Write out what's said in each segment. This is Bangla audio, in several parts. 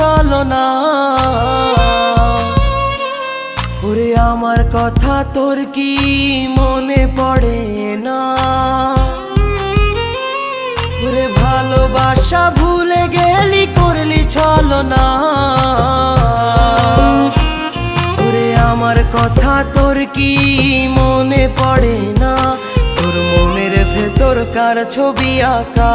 করলি চলো না। ওরে, আমার কথা তোর কি মনে পড়ে না? ওরে, ভালোবাসা ভুলে গেলি, করলি চলো না। ওরে, আমার কথা তোর কি মনে পড়ে না? তোর মনের ভেতর কার ছবি আঁকা।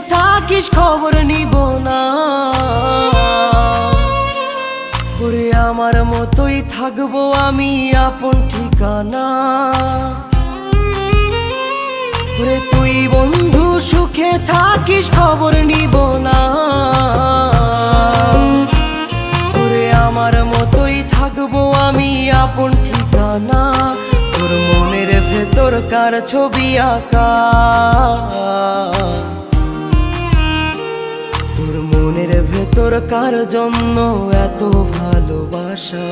থাকিস খবর নিব না। ওরে আমার মতোই থাকব আমি আপন ঠিকানা। ওরে তুই বন্ধু সুখে থাকিস খবর নিব না। ওরে আমার মতোই থাকব আমি আপন ঠিকানা। তোর মনের ভেতর কার ছবি আঁকা। তোর মনের ভেতর কার জন্য এত ভালোবাসা।